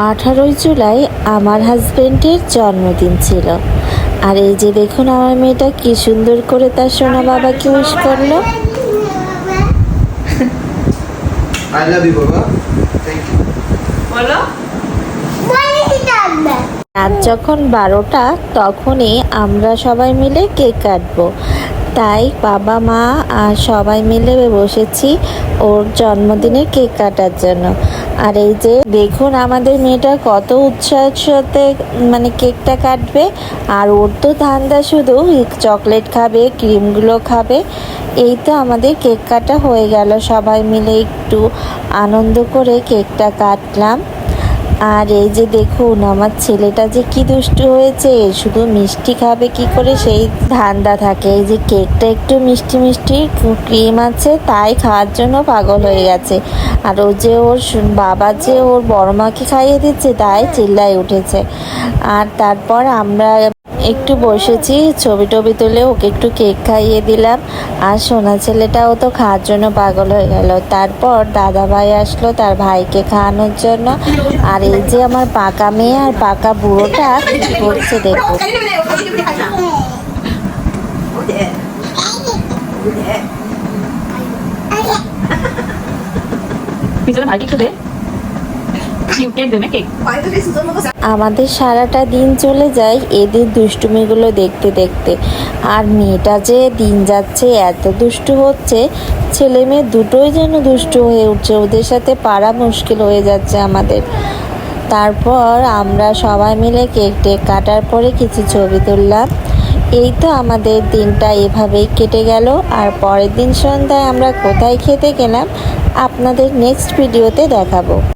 আঠারোই জুলাই আমার হাজবেন্ডের জন্মদিন ছিল আর এই যে দেখুন আমার মেয়েটা কি সুন্দর করে তার সোনা বাবাকে উইশ করল I love you, Baba. Thank you. বলো রাত যখন বারোটা তখনই আমরা সবাই মিলে কেক কাটবো তাই বাবা, মা আর সবাই মিলে বসেছি ওর জন্মদিনে কেক কাটার জন্য। আর এই যে দেখুন আমাদের মেয়েটা কত উৎসাহের সাথে মানে কেকটা কাটবে। আর ওর তো ধান্দা শুধু চকলেট খাবে, ক্রিমগুলো খাবে। এই তো আমাদের কেক কাটা হয়ে গেল। সবাই মিলে একটু আনন্দ করে কেকটা কাটলাম। আর এই যে দেখুন, আমার ছেলেটা যে কি দুষ্টু হয়েছে, শুধু মিষ্টি খাবে কি করে সেই ধান্দা থাকে। এই যে কেকটা একটু মিষ্টি মিষ্টি ক্রিম আছে, তাই খাওয়ার জন্য পাগল হয়ে গেছে। আর ও যে ওর বাবা যে ওর বড় মাকে খাইয়ে দিচ্ছে, তাই চিল্লায় উঠেছে। আর তারপর আমরা একটু বসেছি ছবি টবি তুলে ওকে একটু কেক খাইয়ে দিলাম। আর সোনা ছেলেটাও তো খাওয়ার জন্য পাগল হয়ে গেল। তারপর দাদা ভাই আসলো তার ভাইকে খাওয়ানোর জন্য। আর এই যে আমার পাকা মেয়ে আর পাকা বুড়োটা করছে দেখো। পিছনে ভাই একটু দে। আমাদের সারাটা দিন চলে যায় এদের দুষ্টুমিগুলো দেখতে দেখতে। আর মেয়েটা যে দিন যাচ্ছে, এত দুষ্টু হচ্ছে, ছেলে মেয়ে দুটোই যেন দুষ্টু হয়ে উঠছে, ওদের সাথে পারা মুশকিল হয়ে যাচ্ছে আমাদের। তারপর আমরা সবাই মিলে কেক টেক কাটার পরে কিছু ছবি তুললাম। এই তো আমাদের দিনটা এভাবেই কেটে গেল। আর পরের দিন সন্ধ্যায় আমরা কোথায় খেতে গেলাম, আপনাদের নেক্সট ভিডিওতে দেখাবো।